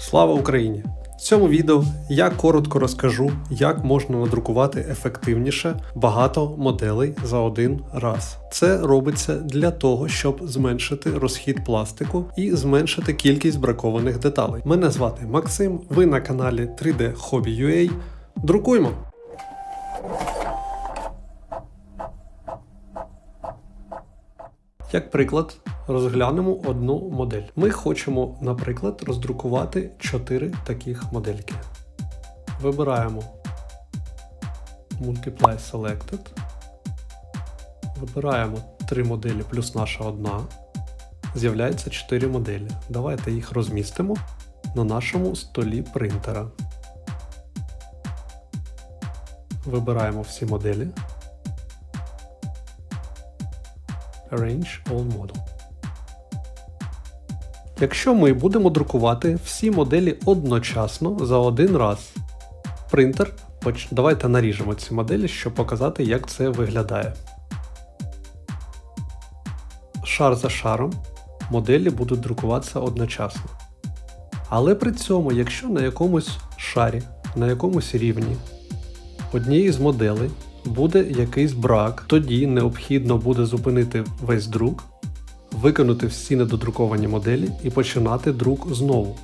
Слава Україні! В цьому відео я коротко розкажу, як можна надрукувати ефективніше багато моделей за один раз. Це робиться для того, щоб зменшити розхід пластику і зменшити кількість бракованих деталей. Мене звати Максим, ви на каналі 3D Hobby UA. Друкуємо! Як приклад, розглянемо одну модель. Ми хочемо, наприклад, роздрукувати 4 таких модельки. Вибираємо Multiply Selected. Вибираємо 3 моделі плюс наша одна. З'являється 4 моделі. Давайте їх розмістимо на нашому столі принтера. Вибираємо всі моделі. Arrange All Model. Якщо ми будемо друкувати всі моделі одночасно за один раз, принтер, давайте наріжемо ці моделі, щоб показати, як це виглядає. Шар за шаром моделі будуть друкуватися одночасно. Але при цьому, якщо на якомусь шарі, на якомусь рівні однієї з моделей буде якийсь брак, тоді необхідно буде зупинити весь друк, виконати всі недодруковані моделі і починати друк знову.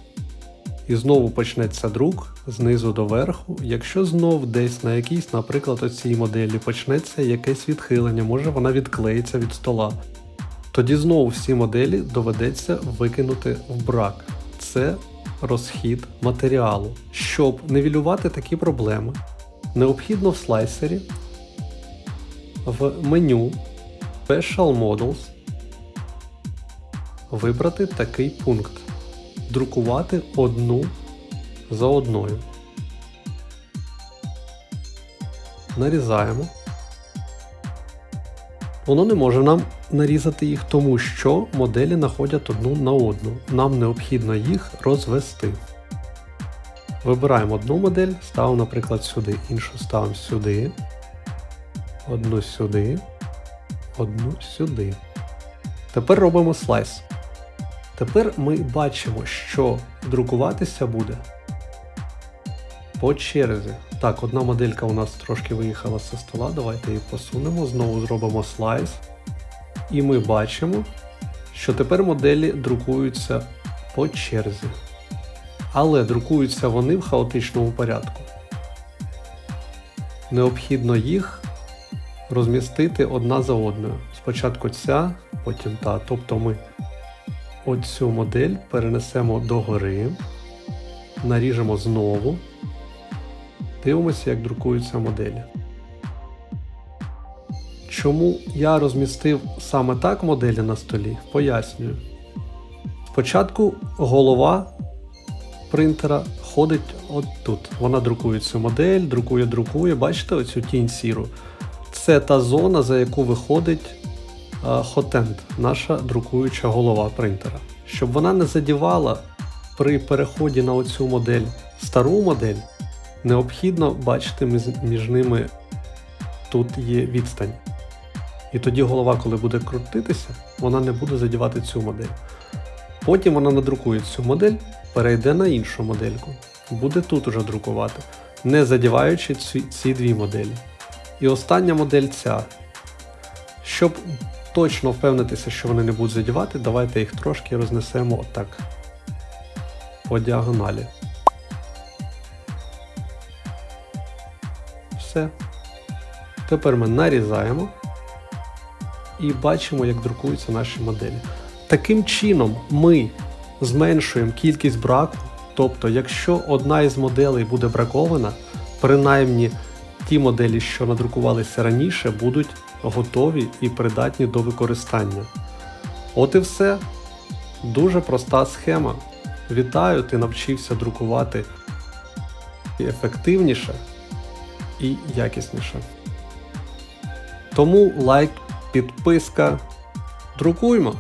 І знову почнеться друк знизу до верху. Якщо знов десь на якійсь, наприклад, оцій моделі почнеться якесь відхилення, може вона відклеїться від стола, тоді знову всі моделі доведеться викинути в брак. Це розхід матеріалу. Щоб нивелювати такі проблеми, необхідно в слайсері в меню Special Models вибрати такий пункт Друкувати одну за одною. Нарізаємо. Воно не може нам нарізати їх, тому що моделі находять одну на одну. Нам необхідно їх розвести. Вибираємо одну модель, ставимо, наприклад, сюди, іншу ставимо сюди, одну сюди, одну сюди. Тепер робимо слайс. Тепер ми бачимо, що друкуватися буде по черзі. Так, одна моделька у нас трошки виїхала зі стола, давайте її посунемо, знову зробимо слайс. І ми бачимо, що тепер моделі друкуються по черзі. Але друкуються вони в хаотичному порядку. Необхідно їх розмістити одна за одною. Спочатку ця, потім та. Тобто ми оцю модель перенесемо догори, наріжемо знову, дивимося, як друкуються моделі. Чому я розмістив саме так моделі на столі, пояснюю. Спочатку голова принтера ходить от тут. Вона друкує цю модель, друкує, друкує. Бачите оцю тінь сіру? Це та зона, за яку виходить е, хотенд, наша друкуюча голова принтера. Щоб вона не задівала при переході на оцю модель стару модель, необхідно бачити між ними тут є відстань. І тоді голова, коли буде крутитися, вона не буде задівати цю модель. Потім вона надрукує цю модель, перейде на іншу модельку. Буде тут уже друкувати, не задіваючи ці, ці дві моделі. І остання модель ця. Щоб точно впевнитися, що вони не будуть задівати, давайте їх трошки рознесемо отак. По діагоналі. Все. Тепер ми нарізаємо і бачимо, як друкуються наші моделі. Таким чином ми зменшуємо кількість браку. Тобто, якщо одна із моделей буде бракована, принаймні ті моделі, що надрукувалися раніше, будуть готові і придатні до використання. От і все. Дуже проста схема. Вітаю, ти навчився друкувати і ефективніше і якісніше. Тому лайк, підписка. Друкуймо!